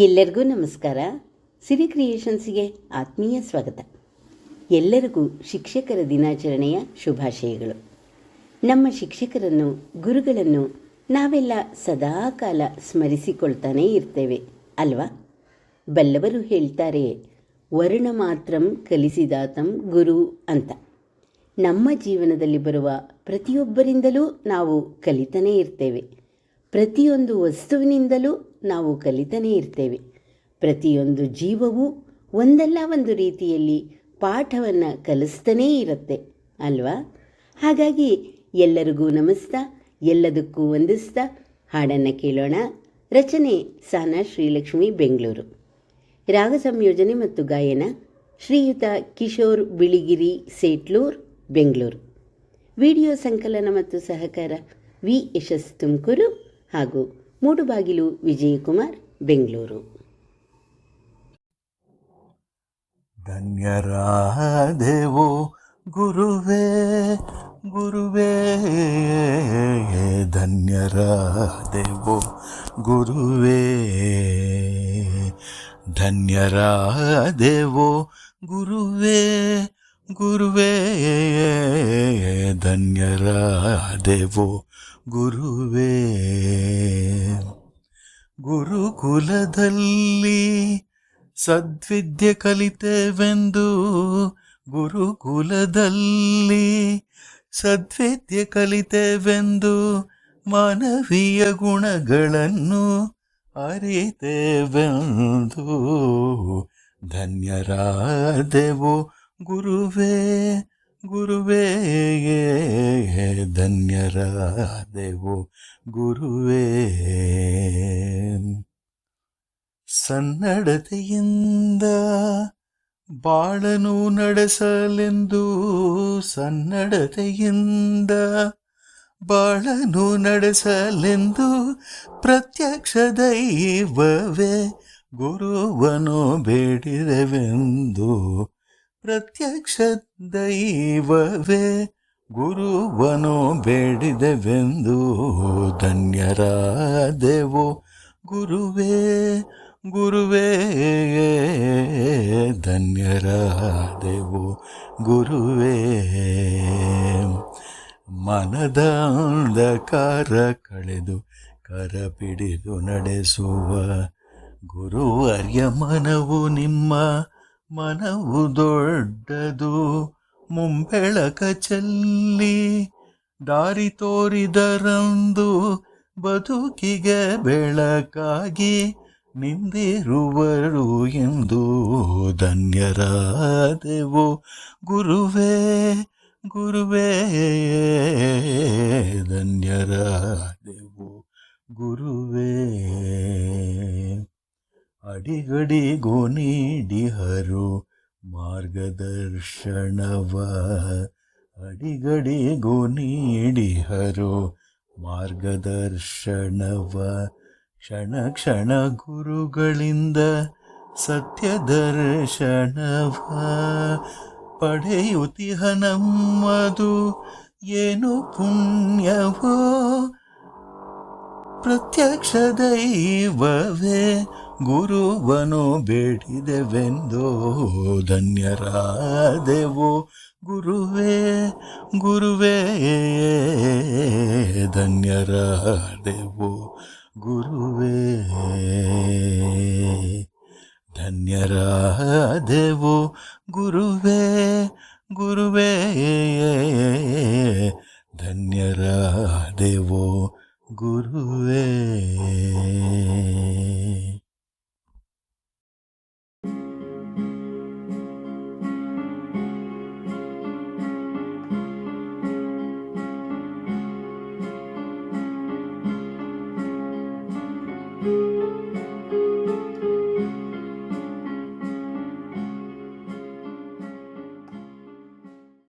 ಎಲ್ಲರಿಗೂ ನಮಸ್ಕಾರ. ಸಿರಿ ಕ್ರಿಯೇಷನ್ಸ್ಗೆ ಆತ್ಮೀಯ ಸ್ವಾಗತ. ಎಲ್ಲರಿಗೂ ಶಿಕ್ಷಕರ ದಿನಾಚರಣೆಯ ಶುಭಾಶಯಗಳು. ನಮ್ಮ ಶಿಕ್ಷಕರನ್ನು, ಗುರುಗಳನ್ನು ನಾವೆಲ್ಲ ಸದಾಕಾಲ ಸ್ಮರಿಸಿಕೊಳ್ತಾನೇ ಇರ್ತೇವೆ, ಅಲ್ವಾ? ಬಲ್ಲವರು ಹೇಳ್ತಾರೆ, ವರ್ಣ ಮಾತ್ರಂ ಕಲಿಸಿದಾತಂ ಗುರು ಅಂತ. ನಮ್ಮ ಜೀವನದಲ್ಲಿ ಬರುವ ಪ್ರತಿಯೊಬ್ಬರಿಂದಲೂ ನಾವು ಕಲಿತಾನೇ ಇರ್ತೇವೆ. ಪ್ರತಿಯೊಂದು ವಸ್ತುವಿನಿಂದಲೂ ನಾವು ಕಲಿತನೇ ಇರ್ತೇವೆ. ಪ್ರತಿಯೊಂದು ಜೀವವೂ ಒಂದಲ್ಲ ಒಂದು ರೀತಿಯಲ್ಲಿ ಪಾಠವನ್ನು ಕಲಿಸ್ತಾನೇ ಇರುತ್ತೆ, ಅಲ್ವಾ? ಹಾಗಾಗಿ ಎಲ್ಲರಿಗೂ ನಮಸ್ತಾ, ಎಲ್ಲದಕ್ಕೂ ವಂದಿಸ್ತಾ. ಹಾಡನ್ನು ಕೇಳೋಣ. ರಚನೆ ಸಾನ ಶ್ರೀಲಕ್ಷ್ಮಿ, ಬೆಂಗಳೂರು. ರಾಗ ಸಂಯೋಜನೆ ಮತ್ತು ಗಾಯನ ಶ್ರೀಯುತ ಕಿಶೋರ್ ಬಿಳಿಗಿರಿ, ಸೇಟ್ಲೂರ್, ಬೆಂಗಳೂರು. ವಿಡಿಯೋ ಸಂಕಲನ ಮತ್ತು ಸಹಕಾರ ವಿ ಯಶಸ್ ತುಮಕೂರು. ಹಾಗೂ ಮೂಡುಬಾಗಿಲು ವಿಜಯಕುಮಾರ್ ಬೆಂಗಳೂರು. ಧನ್ಯರಾದೆವು ಗುರುವೇ ಗುರುವೇ ಧನ್ಯರಾದೆವು ಗುರುವೇ. ಧನ್ಯರಾದೆವು ಗುರುವೇ ಗುರುವೇ ಧನ್ಯರಾದೆವು ಗುರುವೇ ಗುರುಕುಲದಲ್ಲಿ ಸದ್ವಿದ್ಯೆ ಕಲಿತೆವೆಂದು ಗುರುಕುಲದಲ್ಲಿ ಸದ್ವಿದ್ಯೆ ಕಲಿತೆವೆಂದು ಮಾನವೀಯ ಗುಣಗಳನ್ನು ಅರಿತೆವೆಂದು ಧನ್ಯರಾದೆವು ಗುರುವೇ. ಗುರುವೇ ಧನ್ಯರಾದೆವು. ಗುರುವೇ ಸನ್ನಡತೆಯಿಂದ ಬಾಳನು ನಡೆಸಲೆಂದು ಸನ್ನಡತೆಯಿಂದ ಬಾಳನು ನಡೆಸಲೆಂದು ಪ್ರತ್ಯಕ್ಷ ದೈವವೇ ಗುರುವನು ಬೇಡಿದೆವೆಂದು ಪ್ರತ್ಯಕ್ಷ ದೈವವೇ, ಗುರುವನು ಬೇಡಿದೆವೆಂದು ಧನ್ಯರಾದೆವು. ಗುರುವೇ ಗುರುವೇ, ಧನ್ಯರಾದೆವು. ಗುರುವೇ ಮನದ ಅಂಧಕಾರ ಕಳೆದು ಕರ ಪಿಡಿದು ನಡೆಸುವ ಗುರುವರ್ಯ ಮನವು ನಿಮ್ಮ ಮನವು ದೊಡ್ಡದು, ಮುಂಬೆಳಕ ಚೆಲ್ಲಿ, ದಾರಿ ತೋರಿದರಂದು ಬದುಕಿಗೆ ಬೆಳಕಾಗಿ ನಿಂದಿರುವರು ಎಂದು ಧನ್ಯರಾದೆವು. ಗುರುವೇ ಗುರುವೇ, ಧನ್ಯರಾದೆವು. ಗುರುವೇ. ಅಡಿಗಡಿಗೂ ನೀಡಿಹರು ಮಾರ್ಗದರ್ಶನವ. ಅಡಿಗಡಿಗೂ ನೀಡಿಹರು ಮಾರ್ಗದರ್ಶನವ. ಕ್ಷಣ ಕ್ಷಣ ಗುರುಗಳಿಂದ ಸತ್ಯ ದರ್ಶನವ ಪಡೆಯುತಿಹ ನಮ್ಮದು ಏನು ಪುಣ್ಯವೋ? ಪ್ರತ್ಯಕ್ಷ ದೈವವೇ ಗುರುವನು ಬೇಡಿದೆವೆಂದೋ ಧನ್ಯರಾದೆವು. ಗುರುವೇ ಗುರುವೇ ಧನ್ಯರಾದೆವು. ಗುರುವೇ ಧನ್ಯರಾದೆವು. ಗುರುವೇ ಗುರುವೇ ಧನ್ಯರಾದೆವು. ಗುರುವೇ.